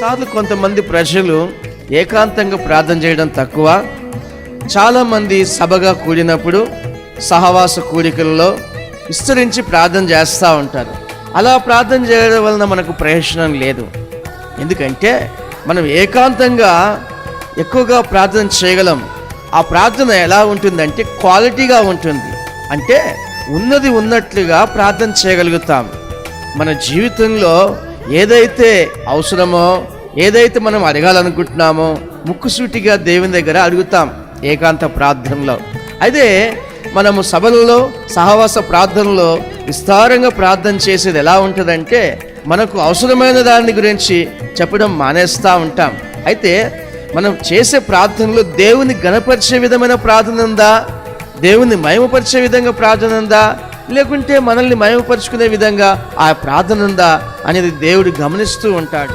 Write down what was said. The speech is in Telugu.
కొన్నిసార్లు కొంతమంది ప్రజలు ఏకాంతంగా ప్రార్థన చేయడం తక్కువ. చాలామంది సభగా కూడినప్పుడు సహవాస కూడికల్లో విస్తరించి ప్రార్థన చేస్తూ ఉంటారు. అలా ప్రార్థన చేయడం వలన మనకు ప్రయోజనం లేదు. ఎందుకంటే మనం ఏకాంతంగా ఎక్కువగా ప్రార్థన చేయగలం. ఆ ప్రార్థన ఎలా ఉంటుందంటే క్వాలిటీగా ఉంటుంది. అంటే ఉన్నది ఉన్నట్లుగా ప్రార్థన చేయగలుగుతాం. మన జీవితంలో ఏదైతే అవసరమో ఏదైతే మనం అడగాలనుకుంటున్నామో ముక్కుసూటిగా దేవుని దగ్గర అడుగుతాం ఏకాంత ప్రార్థనలో. అయితే మనము సభలలో సహవాస ప్రార్థనలో విస్తారంగా ప్రార్థన చేసేది ఎలా ఉంటుందంటే మనకు అవసరమైన దాని గురించి చెప్పడం మానేస్తూ ఉంటాం. అయితే మనం చేసే ప్రార్థనలో దేవుని గణపరిచే విధమైన ప్రార్థన ఉందా? దేవుని మయమపరిచే విధంగా ప్రార్థన ఉందా? లేకుంటే మనల్ని మయమపరుచుకునే విధంగా ఆ ప్రార్థన ఉందా అనేది దేవుడు గమనిస్తూ ఉంటాడు.